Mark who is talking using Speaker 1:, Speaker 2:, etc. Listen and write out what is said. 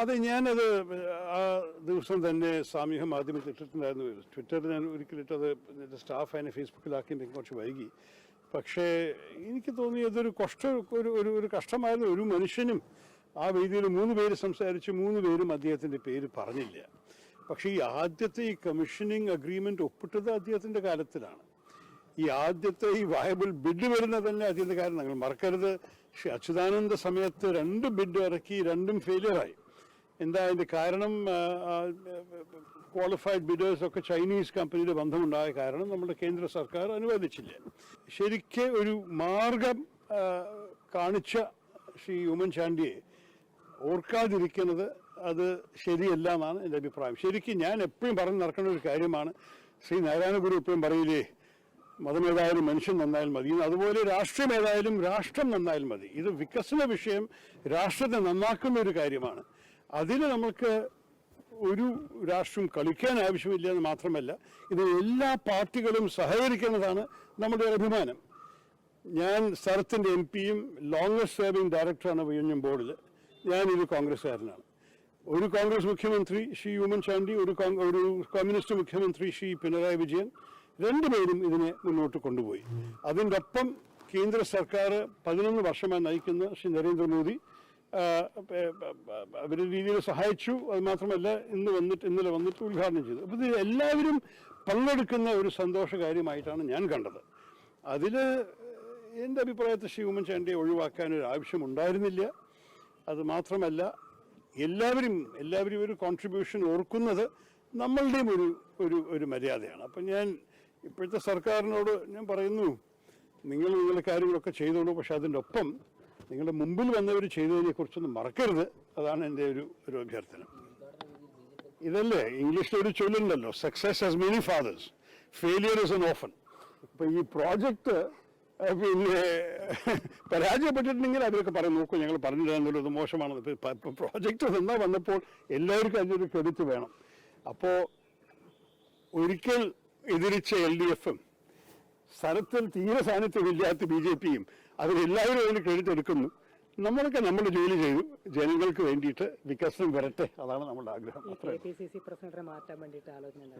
Speaker 1: അത് ഞാനത് ആ ദിവസം തന്നെ സാമൂഹ്യ മാധ്യമത്തിൽ ഇട്ടിട്ടുണ്ടായിരുന്നു. ട്വിറ്ററിൽ ഞാൻ ഒരിക്കലിട്ടത് എന്റെ സ്റ്റാഫ് അതിനെ ഫേസ്ബുക്കിലാക്കി എനിക്ക് കുറച്ച് വൈകി. പക്ഷേ എനിക്ക് തോന്നി അതൊരു കഷ്ട ഒരു ഒരു ഒരു കഷ്ടമായിരുന്നു ഒരു മനുഷ്യനും ആ വേദിയിൽ മൂന്ന് പേര് സംസാരിച്ച് മൂന്ന് പേരും അദ്ദേഹത്തിന്റെ പേര് പറഞ്ഞില്ല. പക്ഷേ ഈ ആദ്യത്തെ ഈ കമ്മീഷനിങ് അഗ്രിമെന്റ് ഒപ്പിട്ടത് അദ്ദേഹത്തിന്റെ കാലത്തിലാണ്. ഈ ആദ്യത്തെ ഈ വയബിൾ ബിഡ് വരുന്ന തന്നെ അദ്ദേഹത്തിന്റെ കാര്യം നിങ്ങൾ മറക്കരുത്. ശ്രീ അച്യുതാനന്ദ സമയത്ത് രണ്ട് ബിഡ് ഇറക്കി രണ്ടും ഫെയിലിയറായി. എന്താ അതിന്റെ കാരണം ക്വാളിഫൈഡ് ബിഡേഴ്സ് ഒക്കെ ചൈനീസ് കമ്പനിയുടെ ബന്ധമുണ്ടായ കാരണം നമ്മുടെ കേന്ദ്ര സർക്കാർ അനുവദിച്ചില്ല. ശരിക്ക് ഒരു മാർഗം കാണിച്ച ശ്രീ ഉമ്മൻചാണ്ടിയെ ഓർക്കാതിരിക്കുന്നത് അത് ശരിയല്ല എന്നാണ് എന്റെ അഭിപ്രായം. ശരിക്കും ഞാൻ എപ്പോഴും പറഞ്ഞു നടക്കുന്ന ഒരു കാര്യമാണ്. ശ്രീ നാരായണഗുരു എപ്പോഴും പറയില്ലേ മതമേതായാലും മനുഷ്യൻ നന്നായാലും മതി. അതുപോലെ രാഷ്ട്രീയം ഏതായാലും രാഷ്ട്രം നന്നായാലും മതി. ഇത് വികസന വിഷയം രാഷ്ട്രത്തെ നന്നാക്കുന്ന ഒരു കാര്യമാണ്. അതിന് നമ്മൾക്ക് ഒരു രാഷ്ട്രം കളിക്കാൻ ആവശ്യമില്ല എന്ന് മാത്രമല്ല ഇത് എല്ലാ പാർട്ടികളും സഹകരിക്കുന്നതാണ് നമ്മുടെ ഒരു അഭിമാനം. ഞാൻ സ്ഥലത്തിന്റെ എം പിയും ലോങ്സ്റ്റ് സേവിംഗ് ഡയറക്ടറാണ് വിഴിഞ്ഞം ബോർഡിൽ ഞാനൊരു കോൺഗ്രസ്സുകാരനാണ്. ഒരു കോൺഗ്രസ് മുഖ്യമന്ത്രി ശ്രീ ഉമ്മൻചാണ്ടി ഒരു ഒരു കമ്മ്യൂണിസ്റ്റ് മുഖ്യമന്ത്രി ശ്രീ പിണറായി വിജയൻ രണ്ടുപേരും ഇതിനെ മുന്നോട്ട് കൊണ്ടുപോയി. അതിന്റെ ഒപ്പം കേന്ദ്ര സർക്കാർ പതിനൊന്ന് വർഷമായി നയിക്കുന്ന ശ്രീ നരേന്ദ്രമോദി അവരുടെ രീതിയിൽ സഹായിച്ചു. അത് മാത്രമല്ല ഇന്ന് വന്നിട്ട് ഇന്നലെ വന്നിട്ട് ഉദ്ഘാടനം ചെയ്തു. അപ്പോൾ ഇത് എല്ലാവരും പങ്കെടുക്കുന്ന ഒരു സന്തോഷ കാര്യമായിട്ടാണ് ഞാൻ കണ്ടത്. അതിൽ എന്റെ അഭിപ്രായത്തിൽ ശ്രീ ഉമ്മൻചാണ്ടിയെ ഒഴിവാക്കാൻ ഒരു ആവശ്യമുണ്ടായിരുന്നില്ല അത് മാത്രമല്ല എല്ലാവരും എല്ലാവരും ഒരു കോൺട്രിബ്യൂഷൻ ഓർക്കുന്നത് നമ്മളുടെയും ഒരു ഒരു ഒരു മര്യാദയാണ്. അപ്പം ഞാൻ ഇപ്പോഴത്തെ സർക്കാരിനോട് ഞാൻ പറയുന്നു നിങ്ങൾ നിങ്ങളുടെ കാര്യങ്ങളൊക്കെ ചെയ്തോളൂ പക്ഷെ അതിന്റെ ഒപ്പം നിങ്ങളുടെ മുമ്പിൽ വന്നവർ ചെയ്തതിനെ കുറിച്ചൊന്നും മറക്കരുത്. അതാണ് എന്റെ ഒരു ഒരു അഭ്യർത്ഥന. ഇതല്ലേ ഇംഗ്ലീഷിൽ ഒരു ചൊല്ലുണ്ടല്ലോ success has many fathers failure is an orphan അപ്പം ഈ പ്രോജക്റ്റ് പിന്നെ പരാജയപ്പെട്ടിട്ടുണ്ടെങ്കിൽ അവരൊക്കെ പറയും നോക്കൂ ഞങ്ങൾ പറഞ്ഞിരുന്നല്ലോ ഇത് മോശമാണെന്ന്. പ്രോജക്റ്റ് നിന്നാ വന്നപ്പോൾ എല്ലാവർക്കും അതിനൊരു ക്രെഡിറ്റ് വേണം. അപ്പോൾ ഒരിക്കൽ എതിരിച്ച എൽ ഡി എഫും സ്ഥലത്തിൽ തീരെ സാന്നിധ്യമില്ലാത്ത ബി ജെ പിയും അവരെല്ലാവരും അതിന് ക്രെഡിറ്റ് എടുക്കുന്നു. നമ്മളൊക്കെ നമ്മുടെ ജോലി ചെയ്തു. ജനങ്ങൾക്ക് വേണ്ടിയിട്ട് വികസനം വരട്ടെ. അതാണ് നമ്മുടെ ആഗ്രഹം.
Speaker 2: മാറ്റാൻ